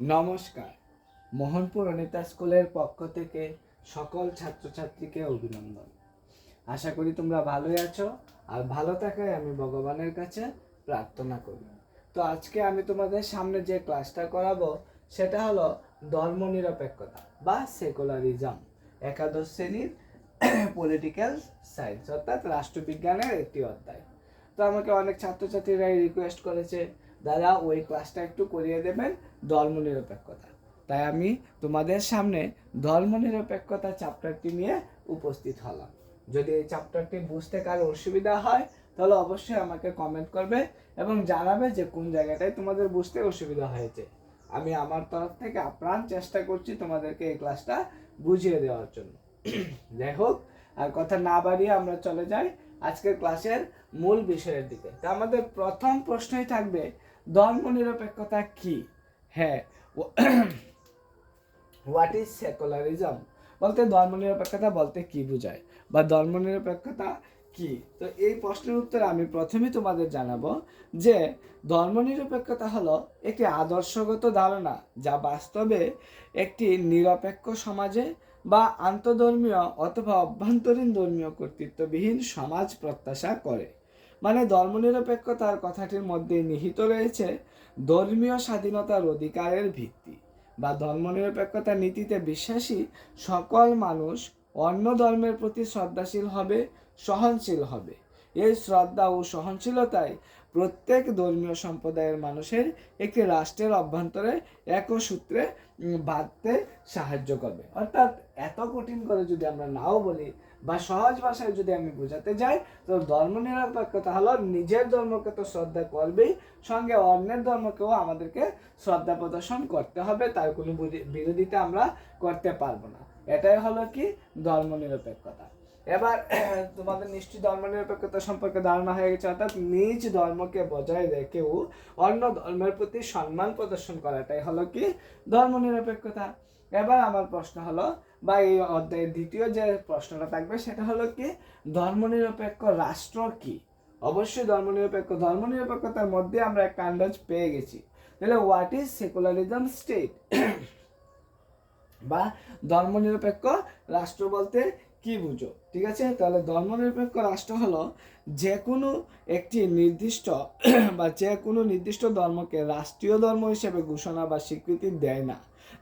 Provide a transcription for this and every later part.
নমস্কার। মোহনপুর অনিতা স্কুলের পক্ষ থেকে সকল ছাত্রছাত্রীকে অভিনন্দন। আশা করি তোমরা ভালোই আছো আর ভালো থাকায় আমি ভগবানের কাছে প্রার্থনা করি। তো আজকে আমি তোমাদের সামনে যে ক্লাসটা করাবো, সেটা হলো ধর্মনিরপেক্ষতা বা সেকুলারিজম, একাদশ শ্রেণির পলিটিক্যাল সায়েন্স অর্থাৎ রাষ্ট্রবিজ্ঞানের একটি অধ্যায়। তো আমাকে অনেক ছাত্রছাত্রীরাই রিকোয়েস্ট করেছে দাদা, ওই ক্লাসটা একটু করিয়ে দেবেন ধর্মনিরপেক্ষতা। তাই আমি তোমাদের সামনে ধর্মনিরপেক্ষতা চ্যাপ্টারটি নিয়ে উপস্থিত হলাম। যদি এই চ্যাপ্টারটি বুঝতে কারও অসুবিধা হয়, তাহলে অবশ্যই আমাকে কমেন্ট করবে এবং জানাবে যে কোন জায়গাটায় তোমাদের বুঝতে অসুবিধা হয়েছে। আমি আমার তরফ থেকে আপ্রাণ চেষ্টা করছি তোমাদেরকে এই ক্লাসটা বুঝিয়ে দেওয়ার জন্য। যাই হোক, আর কথা না বাড়িয়ে আমরা চলে যাই আজকের ক্লাসের মূল বিষয়ের দিকে। তা আমাদের প্রথম প্রশ্নই থাকবে ধর্মনিরপেক্ষতা কি? হ্যাঁ হোয়াট ইজ সেকুলারিজম বলতে ধর্মনিরপেক্ষতা বলতে কি বোঝায়? বা ধর্মনিরপেক্ষতা কি? তো এই প্রশ্নের উত্তরে আমি প্রথমেই তোমাদের জানাব যে ধর্মনিরপেক্ষতা হলো একটি আদর্শগত ধারণা যা বাস্তবে একটি নিরপেক্ষ সমাজে বা আন্তধর্মীয় অথবা অভ্যন্তরীণ ধর্মীয় কর্তৃত্ববিহীন সমাজ প্রত্যাশা করে। মানে ধর্মনিরপেক্ষতার কথাটির মধ্যে নিহিত রয়েছে ধর্মীয় স্বাধীনতার অধিকারের ভিত্তি বা ধর্মনিরপেক্ষতা নীতিতে বিশ্বাসী সকল মানুষ অন্য ধর্মের প্রতি শ্রদ্ধাশীল হবে, সহনশীল হবে। এই শ্রদ্ধা ও সহনশীলতায় প্রত্যেক ধর্মীয় সম্প্রদায়ের মানুষের একটি রাষ্ট্রের অভ্যন্তরে একসূত্রে বাঁধতে সাহায্য করবে। অর্থাৎ এত কঠিন করে যদি আমরা নাও বলি বা সহজ ভাষায় যদি আমি বোঝাতে যাই, তো ধর্ম নিরপেক্ষতা হলো নিজের ধর্মকে তো শ্রদ্ধা করবেই, সঙ্গে অন্যের ধর্মকেও আমাদেরকে শ্রদ্ধা প্রদর্শন করতে হবে, তার কোনো বিরো- বিরোধিতা আমরা করতে পারব না। এটাই হলো কি ধর্ম নিরপেক্ষতা এবার তোমাদের নিশ্চয়ই ধর্মনিরপেক্ষতা সম্পর্কে ধারণা হয়ে গেছে, অর্থাৎ নিজ ধর্মকে বজায় রেখেও অন্য ধর্মের প্রতি সম্মান প্রদর্শন করাটাই হলো কি ধর্মনিরপেক্ষতা। এবার আমার প্রশ্ন হলো বা এই অধ্যায়ের দ্বিতীয় যে প্রশ্নটা থাকবে সেটা হলো কি, ধর্মনিরপেক্ষ রাষ্ট্র কি? অবশ্যই ধর্মনিরপেক্ষ। ধর্মনিরপেক্ষতার মধ্যে আমরা একটা আন্দাজ পেয়ে গেছি। তাহলে হোয়াট ইজ সেকুলারিজম স্টেট বা ধর্মনিরপেক্ষ রাষ্ট্র বলতে কি বুঝো? ঠিক আছে? তাহলে ধর্মনিরপেক্ষ রাষ্ট্র হলো যে কোনো একটি নির্দিষ্ট বা যে কোনো নির্দিষ্ট ধর্মকে রাষ্ট্রীয় ধর্ম হিসেবে ঘোষণা বা স্বীকৃতি দেয় না।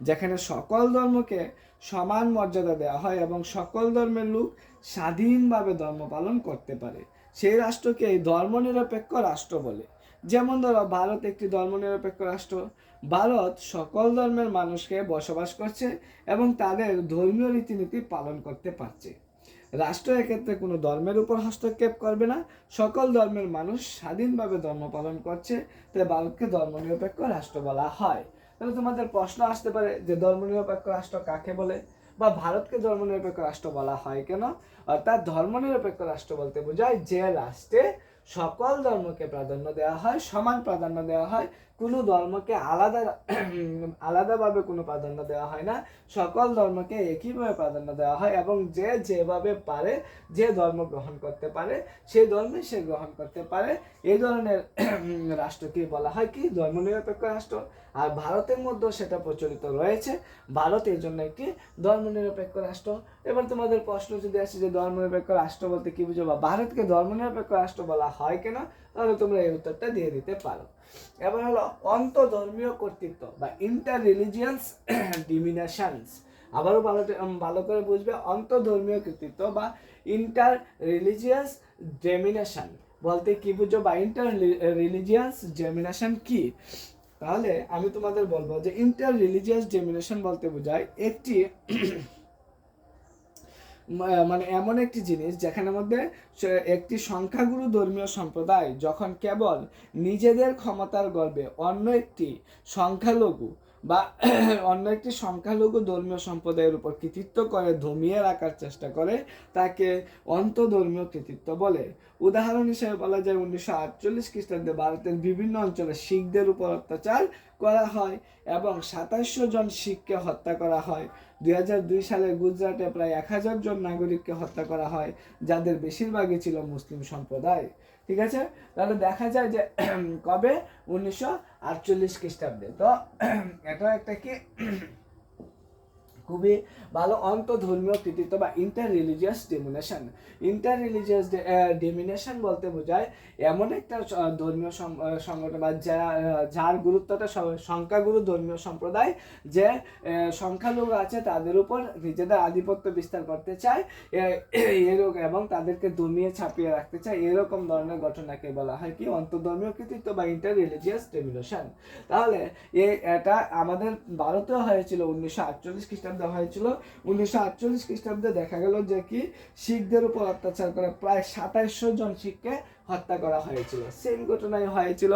যেখানে সকল ধর্মকে সমান মর্যাদা দেওয়া হয় এবং সকল ধর্মের লোক স্বাধীনভাবে ধর্ম পালন করতে পারে। সেই রাষ্ট্রকে ধর্মনিরপেক্ষ রাষ্ট্র বলে। যেমন ধরো, ভারত একটি ধর্মনিরপেক্ষ রাষ্ট্র। ভারত সকল ধর্মের মানুষকে বসবাস করছে এবং তাদের ধর্মীয় রীতিনীতি পালন করতে পারছে। রাষ্ট্র এক্ষেত্রে কোনো ধর্মের উপর হস্তক্ষেপ করবে না। সকল ধর্মের মানুষ স্বাধীনভাবে ধর্ম পালন করছে। তাই ভারতকে ধর্মনিরপেক্ষ রাষ্ট্র বলা হয়। তাহলে তোমাদের প্রশ্ন আসতে পারে যে ধর্মনিরপেক্ষ রাষ্ট্র কাকে বলে? বা ভারতকে ধর্মনিরপেক্ষ রাষ্ট্র বলা হয় কেন? অর্থাৎ ধর্মনিরপেক্ষ রাষ্ট্র বলতে বোঝায় যে রাষ্ট্রে সকল ধর্মকে প্রাধান্য দেওয়া হয়, সমান প্রাধান্য দেওয়া হয় কোনো ধর্মকে আলাদা আলাদাভাবে কোনো প্রাধান্য দেওয়া হয় না। সকল ধর্মকে একইভাবে প্রাধান্য দেওয়া হয় এবং যে যেভাবে পারে, যে ধর্ম গ্রহণ করতে পারে সেই ধর্মে সে গ্রহণ করতে পারে। এই ধরনের রাষ্ট্রকে বলা হয় কি? ধর্মনিরপেক্ষ রাষ্ট্র। আর ভারতের মধ্যেও সেটা প্রচলিত রয়েছে। ভারত এই জন্য একটি ধর্মনিরপেক্ষ রাষ্ট্র। এবার তোমাদের প্রশ্ন যদি আসে যে ধর্মনিরপেক্ষ রাষ্ট্র বলতে কি বুঝো বা ভারতকে ধর্মনিরপেক্ষ রাষ্ট্র বলা হয় কেন? তাহলে তোমরা এই উত্তরটা দিয়ে দিতে পারো। এবার হলো অন্তধর্মীয় কর্তৃত্ব বা ইন্টার রিলিজিয়ান্স ডিমিনেশনস আবারও ভালো ভালো করে বুঝবে, অন্তধর্মীয় কর্তৃত্ব বা ইন্টার রিলিজিয়াস ডেমিনেশন বলতে কি বুঝো বা ইন্টার রিলিজিয়াস ডেমিনেশন কি? তাহলে আমি তোমাদের বলব যে ইন্টার রিলিজিয়াস ডেমিনেশন বলতে বোঝায় একটি মানে এমন একটি জিনিস যেখানে মধ্যে একটি সংখ্যাগুরু ধর্মীয় সম্প্রদায় যখন কেবল নিজেদের ক্ষমতার গর্বে অন্য একটি সংখ্যালঘু বা অন্য একটি সংখ্যালঘু ধর্মীয় সম্প্রদায়ের উপর কৃতিত্ব করে, ধমিয়ে রাখার চেষ্টা করে, তাকে অন্তধর্মীয় কৃতিত্ব বলে। উদাহরণ হিসেবে বলা যায়, উনিশশো আটচল্লিশ খ্রিস্টাব্দে ভারতের বিভিন্ন অঞ্চলে শিখদের উপর অত্যাচার করা হয় এবং সাতাশশো জন শিখকে হত্যা করা হয়। দুই হাজার দুই সালে গুজরাটে প্রায় এক হাজার জন নাগরিককে হত্যা করা হয়, যাদের বেশিরভাগই ছিল মুসলিম সম্প্রদায়। ঠিক আছে? তাহলে দেখা যায় যে কবে? উনিশশো আটচল্লিশ খ্রিস্টাব্দে। তো এটা একটা কি? খুবই ভালো অন্তধর্মীয় কৃতিত্ব বা inter religious denomination inter religious denomination বলতে বোঝায় এমন একটা ধর্মীয় সংগঠন বা যা যার গুরুত্বটা সংখ্যাগুরু ধর্মীয় সম্প্রদায় যে সংখ্যালঘু আছে তাদের উপর নিজেদের আধিপত্য বিস্তার করতে চায় এরকম এবং তাদেরকে দমিয়ে ছাপিয়ে রাখতে চায়, এরকম ধরনের ঘটনাকে বলা হয় কি অন্তর্ধর্মীয় কৃতিত্ব বা ইন্টার রিলিজিয়াস ডেমিনেশন তাহলে এটা আমাদের ভারতেও হয়েছিল উনিশশো আটচল্লিশ খ্রিস্টাব্দে হয়েছিল। উনিশশো আটচল্লিশ খ্রিস্টাব্দে দেখা গেল যে কি, শিখদের উপর অত্যাচার করে প্রায় সাতাইশশো জন শিখকে হত্যা করা হয়েছিল। সেম ঘটনায় হয়েছিল।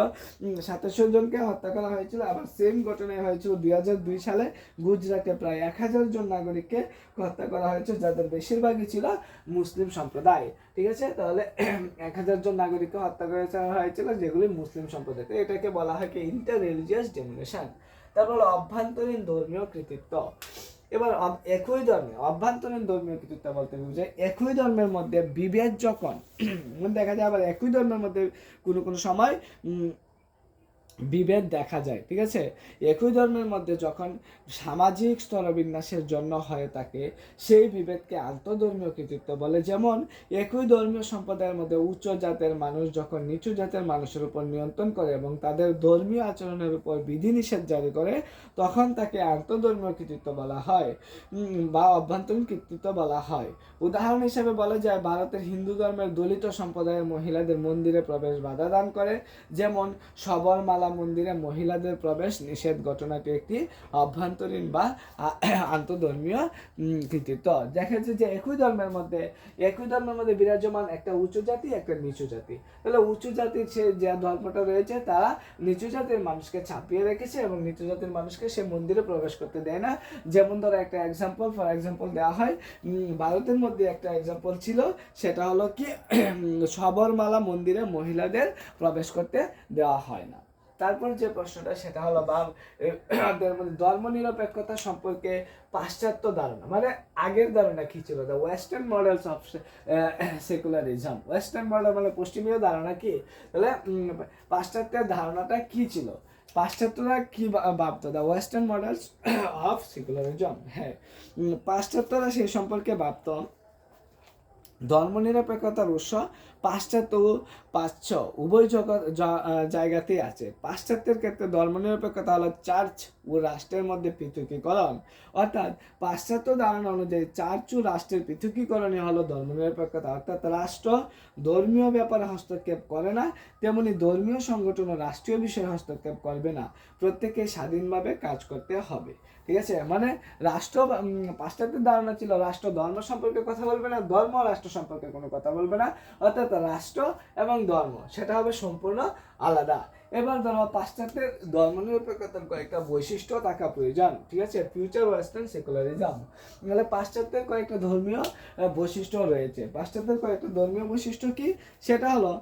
সাতাশশো জনকে হত্যা করা হয়েছিল। আবার সেম ঘটনায় হয়েছিল দুই হাজার দুই সালে। গুজরাটে প্রায় এক হাজার জন নাগরিককে হত্যা করা হয়েছে, যাদের বেশিরভাগই ছিল মুসলিম সম্প্রদায়। ঠিক আছে? তাহলে এক হাজার জন নাগরিককে হত্যা করা হয়েছিল যেগুলি মুসলিম সম্প্রদায়। এটাকে বলা হয় কি ইন্টার রিলিজিয়াস ডেমিনেশন তারপর অভ্যন্তরীণ ধর্মীয় কৃতিত্ব। এবার একই ধর্মে অভ্যন্তরীণ ধর্মীয় কৃতিত্ব বলতে বোঝায় একই ধর্মের মধ্যে বিভেদ যখন, দেখা যায় আবার একই ধর্মের মধ্যে কোনো কোনো সময় বিভেদ দেখা যায়, ঠিক আছে? একই ধর্মের মধ্যে যখন সামাজিক স্তরবিন্যাসের জন্য হয়ে থাকে সেই বিভেদকে আন্তধর্মীয় কৃতিত্ব বলে। যেমন, একই ধর্মীয় সম্প্রদায়ের মধ্যে উচ্চ জাতের মানুষ যখন নিচু জাতের মানুষের উপর নিয়ন্ত্রণ করে এবং তাদের ধর্মীয় আচরণের উপর বিধিনিষেধ জারি করে, তখন তাকে আন্তধর্মীয় কৃতিত্ব বলা হয় বা অভ্যন্তরীণ কৃতিত্ব বলা হয়। উদাহরণ হিসেবে বলা যায়, ভারতের হিন্দু ধর্মের দলিত সম্প্রদায়ের মহিলাদের মন্দিরে প্রবেশ বাধা দান করে। যেমন, সবরমালা মন্দিরে মহিলাদের প্রবেশ নিষেধ ঘটনাটি একটি অভ্যন্তরীণ বা আন্তধর্মীয় কৃতিত্ব। দেখা যাচ্ছে যে একই ধর্মের মধ্যে, একই ধর্মের মধ্যে বিরাজমান একটা উঁচু জাতি, একটা নিচু জাতি। তাহলে উঁচু জাতির সে যে ধর্মটা রয়েছে, তারা নিচু জাতির মানুষকে ছাপিয়ে রেখেছে এবং নিচু জাতির মানুষকে সে মন্দিরে প্রবেশ করতে দেয় না। যেমন ধরো একটা এক্সাম্পল ফর এক্সাম্পল দেওয়া হয় ভারতের মধ্যে একটা এক্সাম্পল ছিল, সেটা হলো কি সবরমালা মন্দিরে মহিলাদের প্রবেশ করতে দেওয়া হয় না। তারপর যে প্রশ্নটা, সেটা হলো বা ধর্ম নিরপেক্ষতা সম্পর্কে পাশ্চাত্য ধারণা। মানে আগের ধারণা কি ছিল? The western models of secularism western model মানে পশ্চিমীয় ধারণা কি? তাহলে পাশ্চাত্যের ধারণাটা কি ছিল? পাশ্চাত্যরা কি ভাবতো? The western models of secularism হ্যাঁ। পাশ্চাত্যরা সেই সম্পর্কে ভাবতো, ধর্মনিরপেক্ষতার উৎস পাশ্চাত্য পাশ্চ উভয় জগৎ জায়গাতেই আছে। পাশ্চাত্যের ক্ষেত্রে ধর্মনিরপেক্ষতা হলো চার্চ ও রাষ্ট্রের মধ্যে পৃথকীকরণ। অর্থাৎ পাশ্চাত্য ধারণা অনুযায়ী চার্চ ও রাষ্ট্রের পৃথকীকরণই হলো ধর্মনিরপেক্ষতা। অর্থাৎ রাষ্ট্র ধর্মীয় ব্যাপারে হস্তক্ষেপ করে না, তেমনি ধর্মীয় সংগঠন ও রাষ্ট্রীয় বিষয়ে হস্তক্ষেপ করবে না। প্রত্যেকে স্বাধীনভাবে কাজ করতে হবে। ঠিক আছে? মানে রাষ্ট্র পাশ্চাত্যের ধারণা ছিল রাষ্ট্র ধর্ম সম্পর্কে কথা বলবে না, ধর্ম রাষ্ট্র সম্পর্কে কোনো কথা বলবে না। অর্থাৎ রাষ্ট্র এবং ধর্ম, সেটা হবে সম্পূর্ণ আলাদা। এবার ধরো পাশ্চাত্যের ধর্ম ধর্মনিরপেক্ষতার কয়েকটা বৈশিষ্ট্য থাকা প্রয়োজন, ঠিক আছে? ফিউচার ওয়েস্টার্ন সেকুলারিজম তাহলে পাশ্চাত্যের কয়েকটা ধর্মীয় বৈশিষ্ট্য রয়েছে। পাশ্চাত্যের কয়েকটা ধর্মীয় বৈশিষ্ট্য কি? সেটা হলো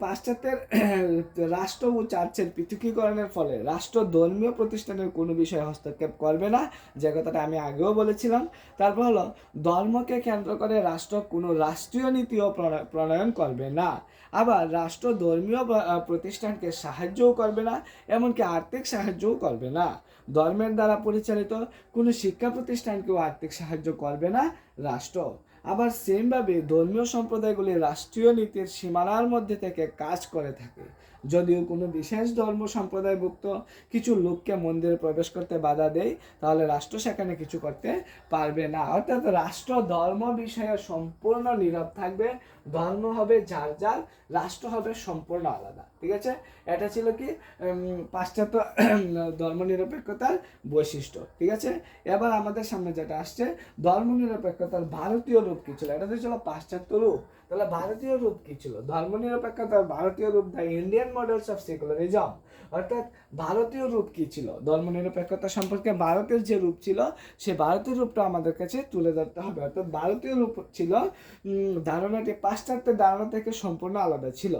পাশ্চাত্যের রাষ্ট্র ও চার্চের পৃথকীকরণের ফলে রাষ্ট্র ধর্মীয় প্রতিষ্ঠানের কোনো বিষয়ে হস্তক্ষেপ করবে না, যে কথাটা আমি আগেও বলেছিলাম। তারপর হলো, ধর্মকে কেন্দ্র করে রাষ্ট্র কোনো রাষ্ট্রীয় নীতিও প্রণ- প্রণয়ন করবে না। আবার রাষ্ট্র ধর্মীয় প্রতিষ্ঠানকে সাহায্যও করবে না এমনকি আর্থিক সাহায্যও করবে না। ধর্মের দ্বারা পরিচালিত কোনো শিক্ষা প্রতিষ্ঠানকেও আর্থিক সাহায্য করবে না রাষ্ট্র। আবার সেমভাবে ধর্মীয় সম্প্রদায়গুলি রাষ্ট্রীয় নীতির সীমানার মধ্যে থেকে কাজ করে থাকে। যদিও কোনো বিশেষ ধর্ম সম্প্রদায়ভুক্ত কিছু লোককে মন্দিরে প্রবেশ করতে বাধা দেয়, তাহলে রাষ্ট্র সেখানে কিছু করতে পারবে না। অর্থাৎ রাষ্ট্র ধর্ম বিষয়ে সম্পূর্ণ নীরব থাকবে, ধর্ম হবে যার যার, রাষ্ট্র হবে সম্পূর্ণ আলাদা। ঠিক আছে? এটা ছিল কি পাশ্চাত্য, ধর্মনিরপেক্ষতার বৈশিষ্ট্য, ঠিক আছে? এবার আমাদের সামনে যেটা আসছে, ধর্মনিরপেক্ষতার ভারতীয় রূপ কি ছিল? এটা তো ছিল পাশ্চাত্য রূপ। তাহলে ভারতীয় রূপ কি ছিল? ধর্মনিরপেক্ষতার ভারতীয় রূপ the Indian models of secularism অর্থাৎ ভারতীয় রূপ কি ছিল? ধর্মনিরপেক্ষতা সম্পর্কে ভারতের যে রূপ ছিল, সে ভারতীয় রূপটা আমাদের কাছে তুলে ধরতে হবে। অর্থাৎ ভারতীয় রূপ ছিল ধারণাটি পাশ্চাত্যের ধারণা থেকে সম্পূর্ণ আলাদা ছিল।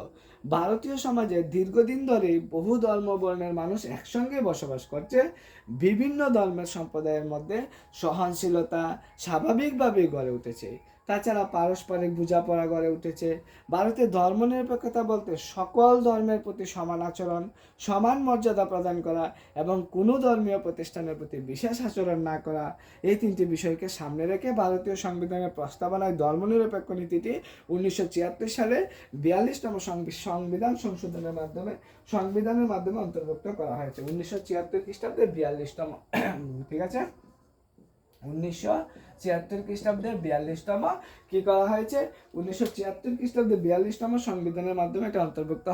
ভারতীয় সমাজে দীর্ঘদিন ধরেই বহু ধর্ম বর্ণের মানুষ একসঙ্গে বসবাস করছে, বিভিন্ন ধর্মের সম্প্রদায়ের মধ্যে সহনশীলতা স্বাভাবিকভাবেই গড়ে উঠেছে। তাছাড়া পারস্পরিক বোঝাপড়া গড়ে উঠেছে। ভারতে ধর্মনিরপেক্ষতা বলতে সকল ধর্মের প্রতি সমান আচরণ, সমান মর্যাদা প্রদান করা এবং কোনো ধর্মীয় প্রতিষ্ঠানের প্রতি বিশেষ আচরণ না করা, এই তিনটি বিষয়কে সামনে রেখে ভারতীয় সংবিধানের প্রস্তাবনায় ধর্মনিরপেক্ষ নীতিটি উনিশশো ছিয়াত্তর সালে বিয়াল্লিশতম সংবিধান সংশোধনের মাধ্যমে সংবিধানের মাধ্যমে অন্তর্ভুক্ত করা হয়েছে। উনিশশো ছিয়াত্তর খ্রিস্টাব্দে বিয়াল্লিশতম। ঠিক আছে? উনিশশো ছিয়াত্তর খ্রিস্টাব্দের বিয়াল্লিশতম কি করা হয়েছে? উনিশশো ছিয়াত্তর খ্রিস্টাব্দে বিয়াল্লিশতম সংবিধানের মাধ্যমে এটা অন্তর্ভুক্ত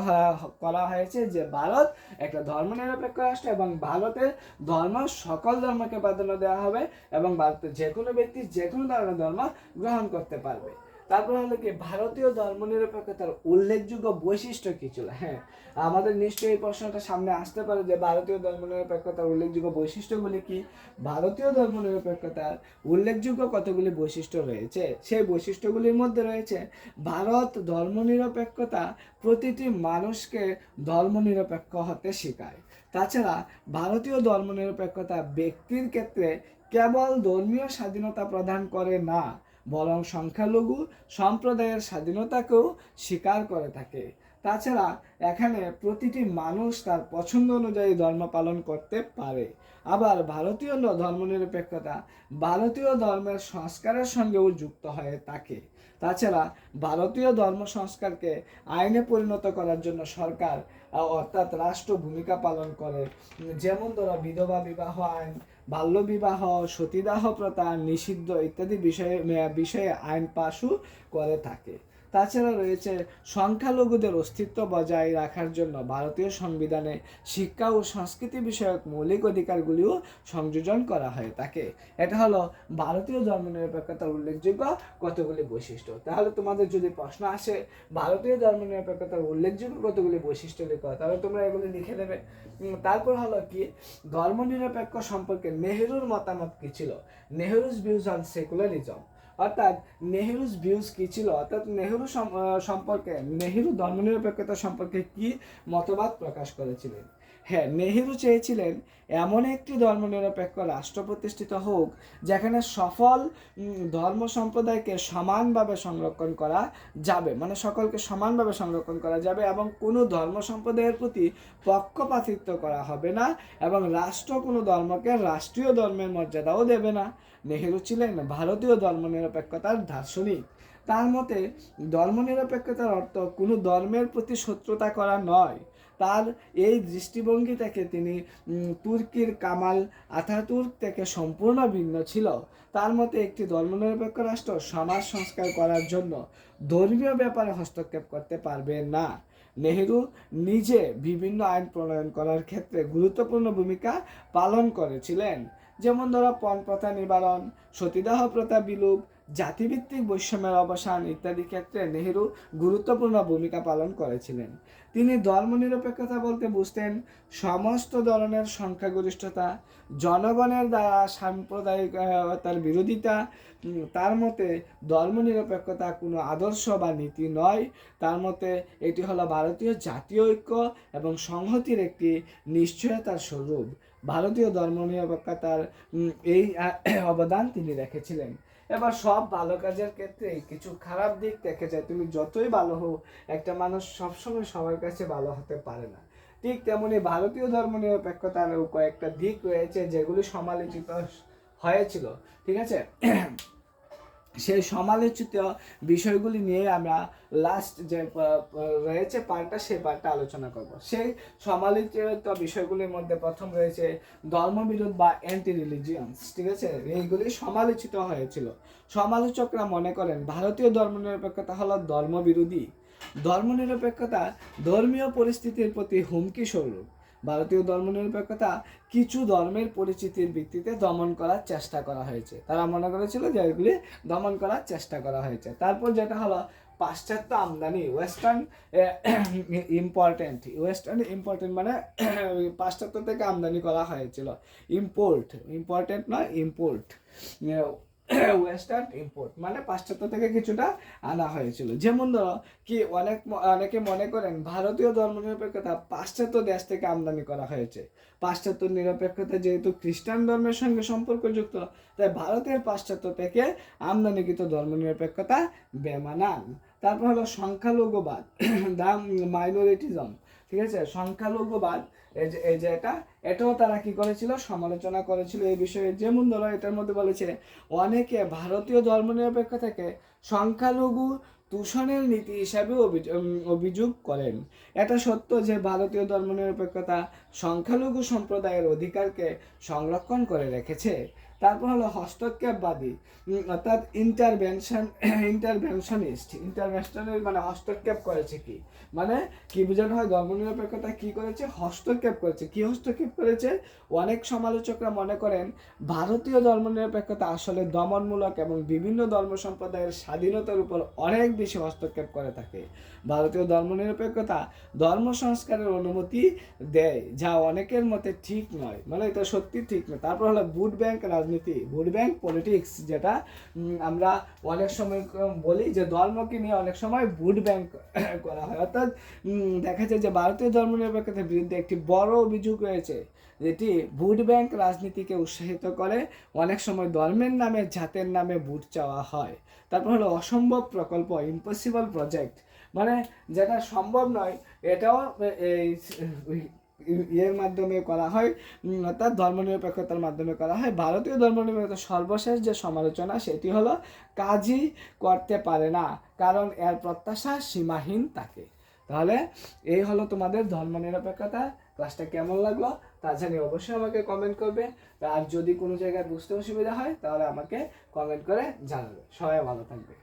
করা হয়েছে যে ভারত একটা ধর্মনিরপেক্ষ রাষ্ট্র এবং ভারতের ধর্ম সকল ধর্মকে প্রাধান্য দেওয়া হবে এবং ভারতের যে কোনো ব্যক্তি যে কোনো ধরনের ধর্ম গ্রহণ করতে পারবে। তারপর হলো কি ভারতীয় ধর্মনিরপেক্ষতার উল্লেখযোগ্য বৈশিষ্ট্য কি ছিল? হ্যাঁ আমাদের নিশ্চয়ই এই প্রশ্নটা সামনে আসতে পারে যে ভারতীয় ধর্মনিরপেক্ষতার উল্লেখযোগ্য বৈশিষ্ট্যগুলি কি? ভারতীয় ধর্মনিরপেক্ষতার উল্লেখযোগ্য কতগুলি বৈশিষ্ট্য রয়েছে? সেই বৈশিষ্ট্যগুলির মধ্যে রয়েছে, ভারত ধর্মনিরপেক্ষতা প্রতিটি মানুষকে ধর্মনিরপেক্ষ হতে শেখায়। তাছাড়া ভারতীয় ধর্মনিরপেক্ষতা ব্যক্তির ক্ষেত্রে কেবল ধর্মীয় স্বাধীনতা প্রদান করে না বরং সংখ্যালঘু সম্প্রদায়ের স্বাধীনতাকেও স্বীকার করে থাকে। তাছাড়া এখানে প্রতিটি মানুষ তার পছন্দ অনুযায়ী ধর্ম পালন করতে পারে। আবার ভারতীয় ধর্মনিরপেক্ষতা ভারতীয় ধর্মের সংস্কারের সঙ্গেও যুক্ত হয়ে থাকে। তাছাড়া ভারতীয় ধর্ম সংস্কারকে আইনে পরিণত করার জন্য সরকার অর্থাৎ রাষ্ট্র ভূমিকা পালন করে। যেমন ধরো বিধবা বিবাহ আইন বাল্যবিবাহ সতীদাহ প্রথা নিষিদ্ধ ইত্যাদি বিষয়ে বিষয়ে আইন পাশও করে থাকে। তাছাড়া রয়েছে সংখ্যালঘুদের অস্তিত্ব বজায় রাখার জন্য ভারতীয় সংবিধানে শিক্ষা ও সংস্কৃতি বিষয়ক মৌলিক অধিকারগুলিও সংযোজন করা হয় তাকে। এটা হলো ভারতীয় ধর্মনিরপেক্ষতার উল্লেখযোগ্য কতগুলি বৈশিষ্ট্য। তাহলে তোমাদের যদি প্রশ্ন আসে, ভারতীয় ধর্মনিরপেক্ষতার উল্লেখযোগ্য কতগুলি বৈশিষ্ট্য লেখো, তাহলে তোমরা এগুলি লিখে দেবে তারপর হলো কি, ধর্মনিরপেক্ষ সম্পর্কে নেহেরুর মতামত কি ছিল? Nehru's views on secularism. অর্থাৎ নেহেরুস ভিউজ কি ছিল? অর্থাৎ নেহেরু সম্পর্কে, নেহেরু ধর্মনিরপেক্ষতা সম্পর্কে কি মতবাদ প্রকাশ করেছিলেন? হ্যাঁ নেহেরু চেয়েছিলেন এমন একটি ধর্মনিরপেক্ষ রাষ্ট্র প্রতিষ্ঠিত হোক, যেখানে সফল ধর্ম সম্প্রদায়কে সমানভাবে সংরক্ষণ করা যাবে মানে সকলকে সমানভাবে সংরক্ষণ করা যাবে এবং কোনো ধর্ম সম্প্রদায়ের প্রতি পক্ষপাতিত্ব করা হবে না এবং রাষ্ট্র কোনো ধর্মকে রাষ্ট্রীয় ধর্মের মর্যাদাও দেবে না। নেহেরু ছিলেন ভারতীয় ধর্মনিরপেক্ষতার দার্শনিক। তার মতে, ধর্মনিরপেক্ষতার অর্থ কোনো ধর্মের প্রতি শত্রুতা করা নয়। তার এই দৃষ্টিভঙ্গি থেকে তিনি তুর্কির কামাল আথাতুর্ক থেকে সম্পূর্ণ ভিন্ন ছিল। তার মতে একটি ধর্মনিরপেক্ষ রাষ্ট্র সমাজ সংস্কার করার জন্য ধর্মীয় ব্যাপারে হস্তক্ষেপ করতে পারবে না। নেহেরু নিজে বিভিন্ন আইন প্রণয়ন করার ক্ষেত্রে গুরুত্বপূর্ণ ভূমিকা পালন করেছিলেন। যেমন ধরো পণ প্রথা নিবারণ, সতীদাহ প্রথা বিলুপ, জাতিভিত্তিক বৈষম্যের অবসান ইত্যাদি ক্ষেত্রে নেহেরু গুরুত্বপূর্ণ ভূমিকা পালন করেছিলেন। তিনি ধর্মনিরপেক্ষতা বলতে বুঝতেন, সমস্ত ধরনের সংখ্যাগরিষ্ঠতা, জনগণের দ্বারা সাম্প্রদায়িকতার বিরোধিতা তার মতে ধর্মনিরপেক্ষতা কোনো আদর্শ বা নীতি নয়। তার মতে এটি হলো ভারতীয় জাতীয় ঐক্য এবং সংহতির একটি নিশ্চয়তার স্বরূপ। ভারতীয় ধর্ম নিরপেক্ষতার এই অবদান তিনি রেখেছিলেন। এবার সব ভালো কাজের ক্ষেত্রে কিছু খারাপ দিক দেখে যায়। তুমি যতই ভালো হও একটা মানুষ সবসময় সবার কাছে ভালো হতে পারে না। ঠিক তেমনি ভারতীয় ধর্ম নিরপেক্ষতারও কয়েকটা দিক রয়েছে যেগুলি সমালোচিত হয়েছিল। ঠিক আছে? সেই সমালোচিত বিষয়গুলি নিয়ে আমরা লাস্ট যে রয়েছে পার্টটা সেই পার্টটা আলোচনা করব। সেই সমালোচিত বিষয়গুলির মধ্যে প্রথম রয়েছে ধর্মবিরোধ বা অ্যান্টি রিলিজিয়ান্স ঠিক আছে? এইগুলি সমালোচিত হয়েছিল। সমালোচকরা মনে করেন ভারতীয় ধর্মনিরপেক্ষতা হলো ধর্মবিরোধী। ধর্মনিরপেক্ষতা ধর্মীয় পরিস্থিতির প্রতি হুমকি স্বরূপ। ভারতীয় ধর্মনিরপেক্ষতা কিছু ধর্মের পরিচিতির ভিত্তিতে দমন করার চেষ্টা করা হয়েছে। তারা মনে করেছিল যে এগুলি দমন করার চেষ্টা করা হয়েছে। তারপর যেটা হলো, পাশ্চাত্য আমদানি ওয়েস্টার্ন ইম্পর্টেন্ট ওয়েস্টার্ন ইম্পর্টেন্ট মানে পাশ্চাত্য থেকে আমদানি করা হয়েছিল। ইম্পোর্ট ইম্পর্টেন্ট নয় ইম্পোর্ট ওয়েস্টার্ন ইম্পোর্ট মানে পাশ্চাত্য থেকে কিছুটা আনা হয়েছিল। যেমন ধরো, কি অনেক অনেকে মনে করেন ভারতীয় ধর্মনিরপেক্ষতা পাশ্চাত্য দেশ থেকে আমদানি করা হয়েছে। পাশ্চাত্য নিরপেক্ষতা যেহেতু খ্রিস্টান ধর্মের সঙ্গে সম্পর্কযুক্ত, তাই ভারতের পাশ্চাত্য থেকে আমদানিকৃত ধর্মনিরপেক্ষতা বেমানান। তারপর হলো সংখ্যালঘুবাদ দা মাইনরিটিজম ঠিক আছে? সংখ্যালঘুবাদ এই যে এই যে এটা, এটাও তারা কি করেছিল? সমালোচনা করেছিল এই বিষয়ে। যেমন ধরো, এটার মধ্যে বলেছে, অনেকে ভারতীয় ধর্মনিরপেক্ষ থেকে সংখ্যালঘু দূষণের নীতি হিসাবে অভিযোগ করেন। এটা সত্য যে ভারতীয় ধর্মনিরপেক্ষতা সংখ্যালঘু সম্প্রদায়ের অধিকারকে সংরক্ষণ করে রেখেছে। তারপর হলো হস্তক্ষেপবাদী অর্থাৎ ইন্টারভেনশন ইন্টারভেনশনিস্ট ইন্টারভেনশনের মানে হস্তক্ষেপ করেছে কি? মানে কি বোঝানো হয়? ধর্মনিরপেক্ষতা কি করেছে? হস্তক্ষেপ করেছে। কি হস্তক্ষেপ করেছে? অনেক সমালোচকরা মনে করেন, ভারতীয় ধর্মনিরপেক্ষতা আসলে দমনমূলক এবং বিভিন্ন ধর্ম সম্প্রদায়ের স্বাধীনতার উপর অনেক বেশি হস্তক্ষেপ করে থাকে। ভারতীয় ধর্মনিরপেক্ষতা ধর্ম সংস্কারের অনুমতি দেয়, যা অনেকের মতে ঠিক নয়। মানে এটা সত্যি ঠিক নয়। তারপর হলো ভোট ব্যাংক রাজনীতি ভোট ব্যাংক পলিটিক্স যেটা আমরা অনেক সময় বলি যে ধর্মকে নিয়ে অনেক সময় ভোট ব্যাংক করা হয়। অর্থাৎ দেখা যায় যে ভারতীয় ধর্মনিরপেক্ষতার বিরুদ্ধে একটি বড় অভিযোগ রয়েছে, যেটি ভোট ব্যাংক রাজনীতিকে উৎসাহিত করে অনেক সময় ধর্মের নামে, জাতের নামে ভোট চাওয়া হয়। তারপর হলো অসম্ভব প্রকল্প ইম্পসিবল প্রজেক্ট মানে যেটা সম্ভব নয়, এটাও এই এর মাধ্যমে করা হয় অর্থাৎ ধর্মনিরপেক্ষতার মাধ্যমে করা হয়। ভারতীয় ধর্মনিরপেক্ষতার সর্বশেষ যে সমালোচনা, সেটি হলো কাজই করতে পারে না, কারণ এর প্রত্যাশা সীমাহীন থাকে তাহলে, এই হলো তোমাদের ধর্মনিরপেক্ষতা। ক্লাসটা কেমন লাগল? তা জানি অবশ্যই আমাকে কমেন্ট করবে। আর যদি কোনো জায়গায় বুঝতে অসুবিধা হয়, তাহলে আমাকে কমেন্ট করে জানাবে। সবাই ভালো থাকবে।